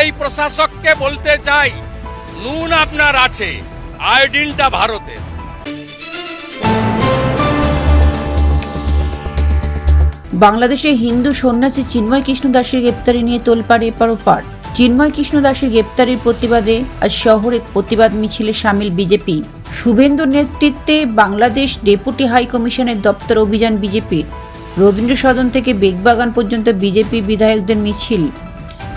এই প্রশাসককে বলতে চাই, নুন আপনার আছে, আয়োডিনটা ভারতের। বাংলাদেশে হিন্দু সন্ন্যাসী চিন্ময় কৃষ্ণ দাসের গ্রেপ্তারি নিয়ে তোলপাড় এপার ওপার। চিন্ময় কৃষ্ণ দাসের গ্রেপ্তারির প্রতিবাদে আজ শহরে প্রতিবাদ মিছিলে সামিল বিজেপি। শুভেন্দুর নেতৃত্বে বাংলাদেশ ডেপুটি হাই কমিশনের দপ্তর অভিযান বিজেপির। রবীন্দ্র সদন থেকে বেগবাগান পর্যন্ত বিজেপি বিধায়কদের মিছিল।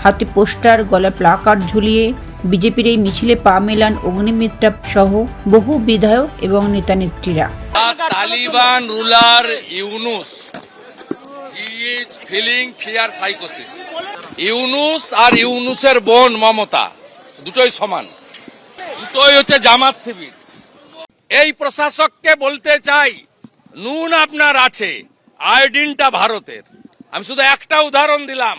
হাতে পোস্টার গলা প্লাকার্ড ঝুলিয়ে বিজেপির এই মিছিলে পা মেলান অগ্নিমিত্রা সহ বহু বিধায়ক এবং নেতানেত্রীরা। Taliban ruler Yunus. Is feeling fear সাইকোসিস। Yunus আর ইউনুসের বোন মমতা, দুটোই সমান। দুটোই হচ্ছে জামাত শিবির। এই প্রশাসককে বলতে চাই, নুন আপনার আছে, আয়োডিনটা ভারতের। আমি শুধু একটা উদাহরণ দিলাম।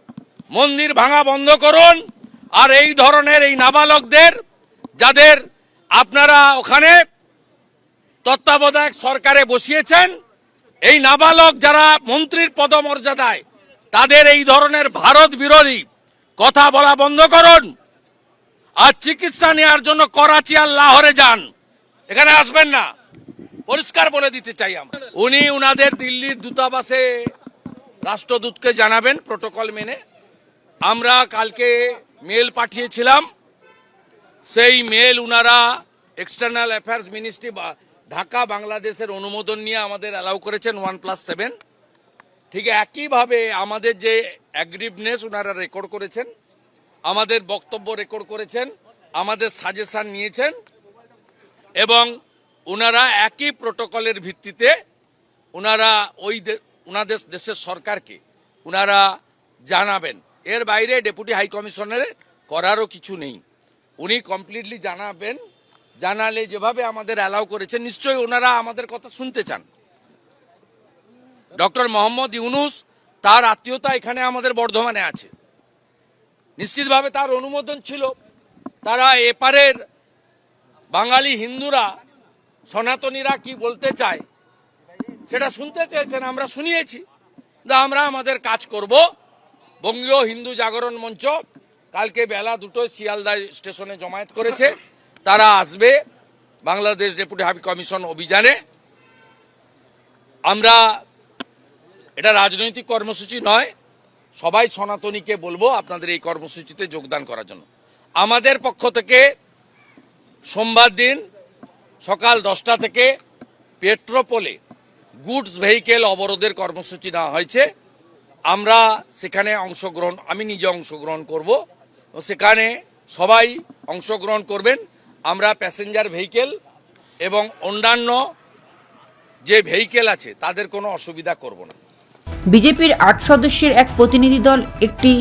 মন্দির ভাঙা বন্ধ করুন। আর এই ধরনের এই নাবালকদের, যাদের আপনারা ওখানে তত্ত্বাবধায়ক সরকারে বসিয়েছেন, এই নাবালক যারা মন্ত্রীর পদমর্যাদায় তাদের এই ধরনের ভারত বিরোধী কথা বলা বন্ধ করুন। আর চিকিৎসা নেওয়ার জন্য করাচি আর লাহোরে যান। এখানে আসবেন না। পরিষ্কার বলে দিতে চাই আমরা। উনি উনাদের দিল্লির দূতাবাসে রাষ্ট্রদূতকে জানাবেন, প্রোটোকল মেনে। আমরা কালকে মেল পাঠিয়েছিলাম। সেই মেল উনারা এক্সটার্নাল অ্যাফেয়ার্স মিনিস্ট্রি ঢাকা, বাংলাদেশের অনুমোদন নিয়ে আমাদের অ্যালাউ করেছেন ওয়ান প্লাস সেভেন। ঠিক একইভাবে আমাদের যে অ্যাগ্রিভনেস ওনারা রেকর্ড করেছেন, আমাদের বক্তব্য রেকর্ড করেছেন, আমাদের সাজেশন নিয়েছেন এবং ওনারা একই প্রোটোকলের ভিত্তিতে ওনারা ওই উনাদের দেশের সরকারকে ওনারা জানাবেন। এর বাইরে ডেপুটি হাই কমিশনারের করারও কিছু নেই। উনি কমপ্লিটলি জানাবেন, জানালে যেভাবে আমাদের অ্যালাউ করেছেন, নিশ্চয়ই ওনারা আমাদের কথা শুনতে চান। ডক্টর মোহাম্মদ ইউনুস তার আত্মীয়তা এখানে আমাদের বর্ধমানে আছে। নিশ্চিতভাবে তার অনুমোদন ছিল। তারা এপারের বাঙালি হিন্দুরা, সনাতনীরা কি বলতে চায়, সেটা শুনতে চেয়েছেন, আমরা শুনিয়েছি। আমরা আমাদের কাজ করব বঙ্গীয় হিন্দু জাগরণ মঞ্চ কালকে বেলা দুটোয় শিয়ালদা স্টেশনে জমায়েত করেছে। তারা আসবে বাংলাদেশ ডেপুটি হাই কমিশন অভিযানে। আমরা এটা রাজনৈতিক কর্মসূচি নয়, সবাই সনাতনীকে বলব আপনাদের এই কর্মসূচিতে যোগদান করার জন্য। আমাদের পক্ষ থেকে সোমবার দিন সকাল দশটা থেকে পেট্রোপোলে গুডস ভেহিকেল অবরোধের কর্মসূচি নেওয়া হয়েছে। আমরা সেখানে অংশগ্রহণ আমি নিজে অংশগ্রহণ করব। ও সেখানে সবাই অংশগ্রহণ করবেন। আমরা প্যাসেঞ্জার ভেহিকেল এবং অন্যান্য যে ভেহিকেল আছে তাদের কোনো অসুবিধা করব না। বিজেপির আট সদস্যের এক প্রতিনিধি দল একটি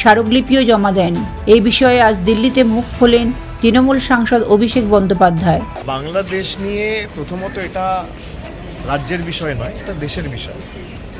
স্মারকলিপিও জমা দেন। এই বিষয়ে আজ দিল্লিতে মুখ খোলেন তৃণমূল সাংসদ অভিষেক বন্দ্যোপাধ্যায়। বাংলাদেশ নিয়ে প্রথমত এটা রাজ্যের বিষয় নয় এটা দেশের বিষয়।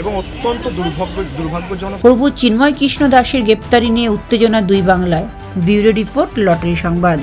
এবং অত্যন্ত দুর্ভাগ্য দুর্ভাগ্যজনক। প্রভু চিন্ময় কৃষ্ণ দাসের গ্রেপ্তারি নিয়ে উত্তেজনা দুই বাংলায়। ব্যুরো রিপোর্ট, লটারি সংবাদ।